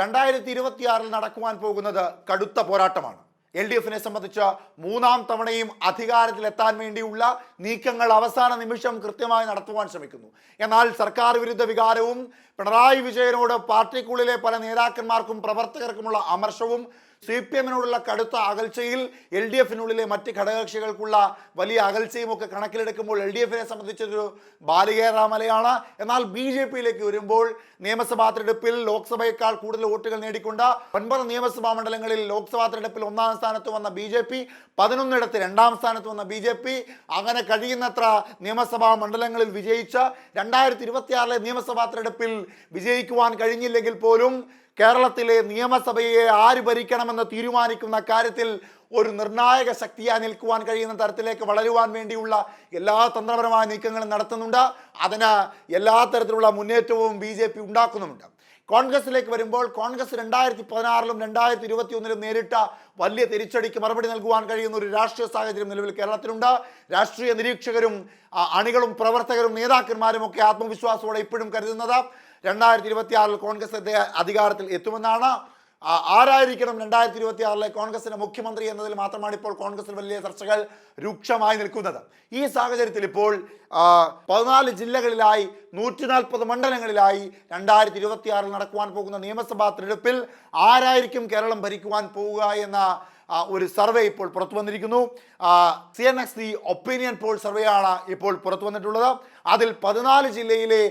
രണ്ടായിരത്തി ഇരുപത്തിയാറിൽ നടക്കുവാൻ പോകുന്നത് കടുത്ത പോരാട്ടമാണ്. എൽ ഡി എഫിനെ സംബന്ധിച്ച് മൂന്നാം തവണയും അധികാരത്തിലെത്താൻ വേണ്ടിയുള്ള നീക്കങ്ങൾ അവസാന നിമിഷം കൃത്യമായി നടത്തുവാൻ ശ്രമിക്കുന്നു. എന്നാൽ സർക്കാർ വിരുദ്ധ വികാരവും പിണറായി വിജയനോട് പാർട്ടിക്കുള്ളിലെ പല നേതാക്കന്മാർക്കും പ്രവർത്തകർക്കുമുള്ള അമർഷവും സി പി എമ്മിനോടുള്ള കടുത്ത അകൽച്ചയിൽ എൽ ഡി എഫിനുള്ളിലെ മറ്റ് ഘടകകക്ഷികൾക്കുള്ള വലിയ അകൽച്ചയും ഒക്കെ കണക്കിലെടുക്കുമ്പോൾ എൽ ഡി എഫിനെ സംബന്ധിച്ചൊരു ബാലികേറാമലയാണ് എന്നാൽ ബി ജെ പിയിലേക്ക് വരുമ്പോൾ നിയമസഭാ തെരഞ്ഞെടുപ്പിൽ ലോക്സഭയേക്കാൾ കൂടുതൽ വോട്ടുകൾ നേടിക്കൊണ്ട് ഒൻപത് നിയമസഭാ മണ്ഡലങ്ങളിൽ ലോക്സഭാ തെരഞ്ഞെടുപ്പിൽ ഒന്നാം സ്ഥാനത്ത് വന്ന ബി ജെ പി പതിനൊന്നിടത്ത് രണ്ടാം സ്ഥാനത്ത് വന്ന ബി ജെ പി. അങ്ങനെ കഴിയുന്നത്ര നിയമസഭാ മണ്ഡലങ്ങളിൽ വിജയിച്ച രണ്ടായിരത്തി ഇരുപത്തിയാറിലെ നിയമസഭാ തെരഞ്ഞെടുപ്പിൽ വിജയിക്കുവാൻ കഴിഞ്ഞില്ലെങ്കിൽ പോലും കേരളത്തിലെ നിയമസഭയെ ആര് ഭരിക്കണമെന്ന് തീരുമാനിക്കുന്ന കാര്യത്തിൽ ഒരു നിർണായക ശക്തിയായി നിൽക്കുവാൻ കഴിയുന്ന തരത്തിലേക്ക് വളരുവാൻ വേണ്ടിയുള്ള എല്ലാ തന്ത്രപരമായ നീക്കങ്ങളും നടത്തുന്നുണ്ട്. അതിന് എല്ലാ തരത്തിലുള്ള മുന്നേറ്റവും ബി ജെ പി ഉണ്ടാക്കുന്നുമുണ്ട്. കോൺഗ്രസിലേക്ക് വരുമ്പോൾ കോൺഗ്രസ് രണ്ടായിരത്തി പതിനാറിലും രണ്ടായിരത്തി ഇരുപത്തി ഒന്നിലും നേരിട്ട വലിയ തിരിച്ചടിക്ക് മറുപടി നൽകുവാൻ കഴിയുന്ന ഒരു രാഷ്ട്രീയ സാഹചര്യം നിലവിൽ കേരളത്തിലുണ്ട്. രാഷ്ട്രീയ നിരീക്ഷകരും അണികളും പ്രവർത്തകരും നേതാക്കന്മാരും ഒക്കെ ആത്മവിശ്വാസത്തോടെ ഇപ്പോഴും കരുതുന്നത് രണ്ടായിരത്തി ഇരുപത്തിയാറിൽ കോൺഗ്രസ് അധി- അധികാരത്തിൽ എത്തുമെന്നാണ്. ആരായിരിക്കണം രണ്ടായിരത്തി ഇരുപത്തി ആറിലെ കോൺഗ്രസിന്റെ മുഖ്യമന്ത്രി എന്നതിൽ മാത്രമാണ് ഇപ്പോൾ കോൺഗ്രസിൽ വലിയ ചർച്ചകൾ രൂക്ഷമായി നിൽക്കുന്നത്. ഈ സാഹചര്യത്തിൽ ഇപ്പോൾ പതിനാല് ജില്ലകളിലായി നൂറ്റി നാൽപ്പത് മണ്ഡലങ്ങളിലായി രണ്ടായിരത്തി ഇരുപത്തി ആറിൽ നടക്കുവാൻ പോകുന്ന നിയമസഭാ തിരഞ്ഞെടുപ്പിൽ ആരായിരിക്കും കേരളം ഭരിക്കുവാൻ പോവുക എന്ന ഒരു സർവേ ഇപ്പോൾ പുറത്തു വന്നിരിക്കുന്നു. C N X the opinion poll survey ആണ് ഇപ്പോൾ പുറത്തു വന്നിട്ടുള്ളത്. അതിൽ പതിനാല് ജില്ലയിലെ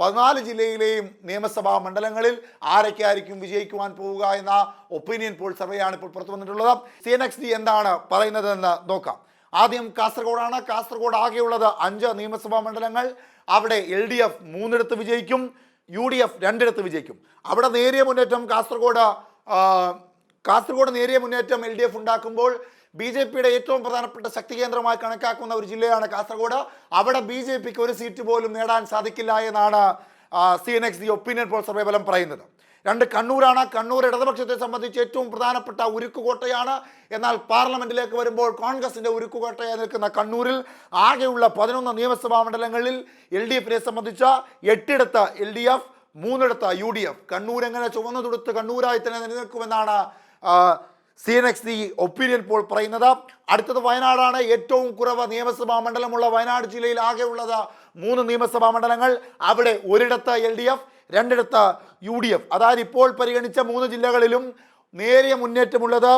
പതിനാല് ജില്ലയിലെയും നിയമസഭാ മണ്ഡലങ്ങളിൽ ആരൊക്കെയായിരിക്കും വിജയിക്കുവാൻ പോവുക എന്ന ഒപ്പീനിയൻ പോൾ സർവേയാണ് ഇപ്പോൾ പുറത്തു വന്നിട്ടുള്ളത്. സി എൻ എക്സ് ഡി എന്താണ് പറയുന്നതെന്ന് നോക്കാം. ആദ്യം കാസർഗോഡാണ്. കാസർഗോഡ് ആകെയുള്ളത് അഞ്ച് നിയമസഭാ മണ്ഡലങ്ങൾ. അവിടെ എൽ ഡി എഫ് മൂന്നിടത്ത് വിജയിക്കും. യു ഡി എഫ് രണ്ടിടത്ത് വിജയിക്കും. അവിടെ നേരിയ മുന്നേറ്റം കാസർഗോഡ് കാസർഗോഡ് നേരിയ മുന്നേറ്റം എൽ ഡി എഫ് ഉണ്ടാക്കുമ്പോൾ ബി ജെ പിയുടെ ഏറ്റവും പ്രധാനപ്പെട്ട ശക്തി കേന്ദ്രമായി കണക്കാക്കുന്ന ഒരു ജില്ലയാണ് കാസർഗോഡ്. അവിടെ ബി ജെ പിക്ക് ഒരു സീറ്റ് പോലും നേടാൻ സാധിക്കില്ല എന്നാണ് C N X the opinion poll survey ഫലം പറയുന്നത്. രണ്ട് കണ്ണൂരാണ്. കണ്ണൂർ ഇടതുപക്ഷത്തെ സംബന്ധിച്ച് ഏറ്റവും പ്രധാനപ്പെട്ട ഉരുക്കുകോട്ടയാണ്. എന്നാൽ പാർലമെന്റിലേക്ക് വരുമ്പോൾ കോൺഗ്രസിന്റെ ഉരുക്കുകോട്ടയായി നിൽക്കുന്ന കണ്ണൂരിൽ ആകെയുള്ള പതിനൊന്ന് നിയമസഭാ മണ്ഡലങ്ങളിൽ എൽ ഡി എഫിനെ സംബന്ധിച്ച എട്ടിടത്ത് എൽ ഡി എഫ് മൂന്നിടത്ത് യു ഡി എഫ് കണ്ണൂർ എങ്ങനെ ചുവന്നു തുടുത്ത് കണ്ണൂരായി തന്നെ നിലനിൽക്കുമെന്നാണ് C N X the opinion poll പറയുന്നത്. അടുത്തത് വയനാടാണ്. ഏറ്റവും കുറവ് നിയമസഭാ മണ്ഡലമുള്ള വയനാട് ജില്ലയിൽ ആകെയുള്ളത് മൂന്ന് നിയമസഭാ മണ്ഡലങ്ങൾ. അവിടെ ഒരിടത്ത് എൽ ഡി എഫ് രണ്ടിടത്ത് യു ഡി എഫ് അതായത് ഇപ്പോൾ പരിഗണിച്ച മൂന്ന് ജില്ലകളിലും നേരിയ മുന്നേറ്റമുള്ളത്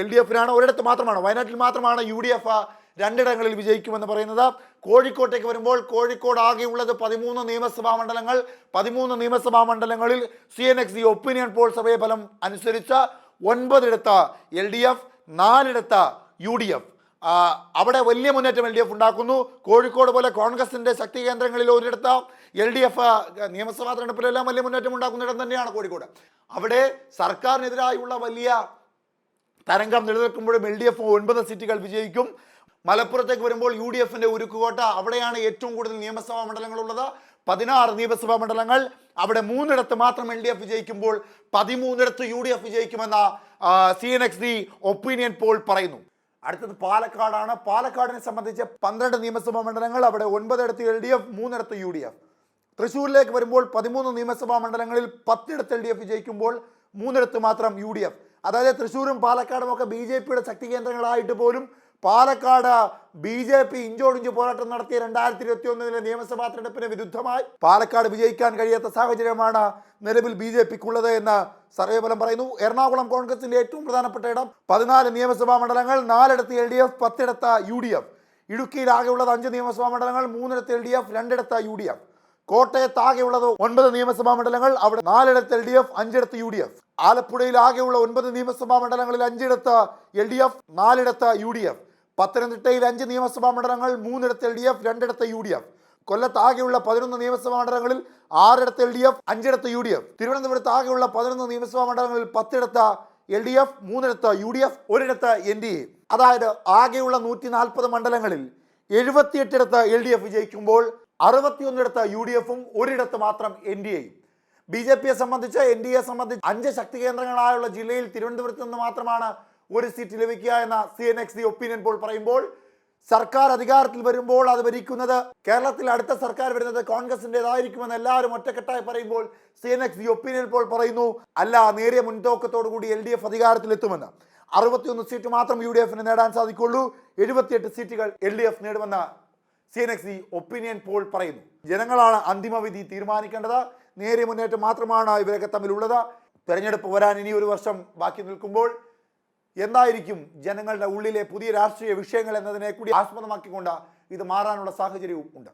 എൽ ഡി എഫിനാണ് ഒരിടത്ത് മാത്രമാണ്. വയനാട്ടിൽ മാത്രമാണ് യു ഡി എഫ് രണ്ടിടങ്ങളിൽ വിജയിക്കുമെന്ന് പറയുന്നത് കോഴിക്കോട്ടേക്ക് വരുമ്പോൾ കോഴിക്കോട് ആകെയുള്ളത് പതിമൂന്ന് നിയമസഭാ മണ്ഡലങ്ങൾ. പതിമൂന്ന് നിയമസഭാ മണ്ഡലങ്ങളിൽ C N X the opinion poll survey ഫലം അനുസരിച്ച് ഒൻപതിടത്ത് എൽ ഡി എഫ് നാലിടത്ത് യു ഡി എഫ്. അവിടെ വലിയ മുന്നേറ്റം എൽ ഡി എഫ് ഉണ്ടാക്കുന്നു. കോഴിക്കോട് പോലെ കോൺഗ്രസിന്റെ ശക്തി കേന്ദ്രങ്ങളിൽ ഒരിടത്ത് എൽ ഡി എഫ് നിയമസഭാ തെരഞ്ഞെടുപ്പിലെല്ലാം വലിയ മുന്നേറ്റം ഉണ്ടാക്കുന്ന ഇടം തന്നെയാണ് കോഴിക്കോട്. അവിടെ സർക്കാരിനെതിരായുള്ള വലിയ തരംഗം നിലനിൽക്കുമ്പോഴും എൽ ഡി എഫ് ഒൻപത് സീറ്റുകൾ വിജയിക്കും. മലപ്പുറത്തേക്ക് വരുമ്പോൾ യു ഡി എഫിന്റെ ഉരുക്കുകോട്ട. അവിടെയാണ് ഏറ്റവും കൂടുതൽ നിയമസഭാ മണ്ഡലങ്ങൾ മണ്ഡലങ്ങളുള്ളത്. പതിനാറ് നിയമസഭാ മണ്ഡലങ്ങൾ. അവിടെ മൂന്നിടത്ത് മാത്രം എൽ ഡി എഫ് വിജയിക്കുമ്പോൾ പതിമൂന്നിടത്ത് U D F വിജയിക്കുമെന്ന C N X the opinion poll പറയുന്നു. അടുത്തത് പാലക്കാടാണ്. പാലക്കാടിനെ സംബന്ധിച്ച് പന്ത്രണ്ട് നിയമസഭാ മണ്ഡലങ്ങൾ. അവിടെ ഒൻപതിടത്ത് എൽ ഡി എഫ് മൂന്നിടത്ത് യു ഡി എഫ്. തൃശ്ശൂരിലേക്ക് വരുമ്പോൾ പതിമൂന്ന് നിയമസഭാ മണ്ഡലങ്ങളിൽ പത്തിടത്ത് എൽ ഡി എഫ് വിജയിക്കുമ്പോൾ മൂന്നിടത്ത് മാത്രം യു ഡി എഫ്. അതായത് തൃശ്ശൂരും പാലക്കാടും ഒക്കെ ബി ജെ പിയുടെ ശക്തി കേന്ദ്രങ്ങളായിട്ട് പോലും പാലക്കാട് ബി ജെ പി ഇഞ്ചോടിഞ്ച് പോരാട്ടം നടത്തിയ രണ്ടായിരത്തി ഇരുപത്തി ഒന്നിലെ നിയമസഭാ തെരഞ്ഞെടുപ്പിന് വിരുദ്ധമായി പാലക്കാട് വിജയിക്കാൻ കഴിയാത്ത സാഹചര്യമാണ് നിലവിൽ ബി ജെ പിക്കുള്ളത് എന്ന് സർവേ ഫലം പറയുന്നു. എറണാകുളം കോൺഗ്രസിന്റെ ഏറ്റവും പ്രധാനപ്പെട്ട ഇടം പതിനാല് നിയമസഭാ മണ്ഡലങ്ങൾ നാലിടത്ത് എൽ ഡി എഫ് പത്തിടത്ത് യു ഡി എഫ്. ഇടുക്കിയിലാകെയുള്ളത് അഞ്ച് നിയമസഭാ മണ്ഡലങ്ങൾ മൂന്നിടത്ത് എൽ ഡി എഫ് രണ്ടിടത്ത് യു ഡി എഫ്. കോട്ടയത്താകെയുള്ളത് ഒൻപത് നിയമസഭാ മണ്ഡലങ്ങൾ അവിടെ നാലിടത്ത് എൽ ഡി എഫ് അഞ്ചിടത്ത് യു ഡി എഫ്. ആലപ്പുഴയിൽ ആകെയുള്ള ഒൻപത് നിയമസഭാ മണ്ഡലങ്ങളിൽ അഞ്ചിടത്ത് എൽ ഡി എഫ് നാലിടത്ത് യു ഡി എഫ്. പത്തനംതിട്ടയിൽ അഞ്ച് നിയമസഭാ മണ്ഡലങ്ങൾ മൂന്നിടത്ത് എൽ ഡി എഫ് രണ്ടിടത്ത് യു ഡി എഫ്. കൊല്ലത്ത് ആകെയുള്ള പതിനൊന്ന് നിയമസഭാ മണ്ഡലങ്ങളിൽ ആറിടത്ത് എൽ ഡി എഫ് അഞ്ചിടത്ത് യു ഡി എഫ്. തിരുവനന്തപുരത്ത് ആകെയുള്ള പതിനൊന്ന് നിയമസഭാ മണ്ഡലങ്ങളിൽ പത്തിടത്ത് എൽ ഡി എഫ് മൂന്നിടത്ത് യു ഡി എഫ് ഒരിടത്ത് എൻ ഡി എ. അതായത് ആകെയുള്ള നൂറ്റി നാൽപ്പത് മണ്ഡലങ്ങളിൽ എഴുപത്തിയെട്ടിടത്ത് എൽ ഡി എഫ് വിജയിക്കുമ്പോൾ അറുപത്തിയൊന്നിടത്ത് യു ഡി എഫും ഒരിടത്ത് മാത്രം എൻ ഡി എയും. ബി ജെ പിയെ സംബന്ധിച്ച് എൻ ഡി എ സംബന്ധിച്ച് അഞ്ച് ശക്തി കേന്ദ്രങ്ങളായുള്ള ജില്ലയിൽ തിരുവനന്തപുരത്ത് നിന്ന് മാത്രമാണ് ഒരു സീറ്റ് ലഭിക്കുക എന്ന C N X the opinion poll പറയുമ്പോൾ സർക്കാർ അധികാരത്തിൽ വരുമ്പോൾ അത് ഭരിക്കുന്നത് കേരളത്തിൽ അടുത്ത സർക്കാർ വരുന്നത് കോൺഗ്രസിന്റെതായിരിക്കുമെന്ന് എല്ലാവരും ഒറ്റക്കെട്ടായി പറയുമ്പോൾ C N X opinion poll പറയുന്നു അല്ല നേരിയ മുൻതൂക്കത്തോടു കൂടി എൽ ഡി എഫ് അധികാരത്തിലെത്തുമെന്ന്. അറുപത്തിയൊന്ന് സീറ്റ് മാത്രം യു ഡി എഫിന് നേടാൻ സാധിക്കുള്ളൂ എഴുപത്തിയെട്ട് സീറ്റുകൾ L D F നേടുമെന്ന് C N X opinion poll പറയുന്നു. ജനങ്ങളാണ് അന്തിമവിധി തീരുമാനിക്കേണ്ടത്. നേരിയ മുന്നേറ്റം മാത്രമാണ് ഇവരൊക്കെ തമ്മിലുള്ളത്. തെരഞ്ഞെടുപ്പ് വരാൻ ഇനി ഒരു വർഷം ബാക്കി നിൽക്കുമ്പോൾ എന്തായിരിക്കും ജനങ്ങളുടെ ഉള്ളിലെ പുതിയ രാഷ്ട്രീയ വിഷയങ്ങൾ എന്നതിനെ കൂടി ആസ്പദമാക്കിക്കൊണ്ട് ഇത് മാറാനുള്ള സാഹചര്യവും ഉണ്ട്.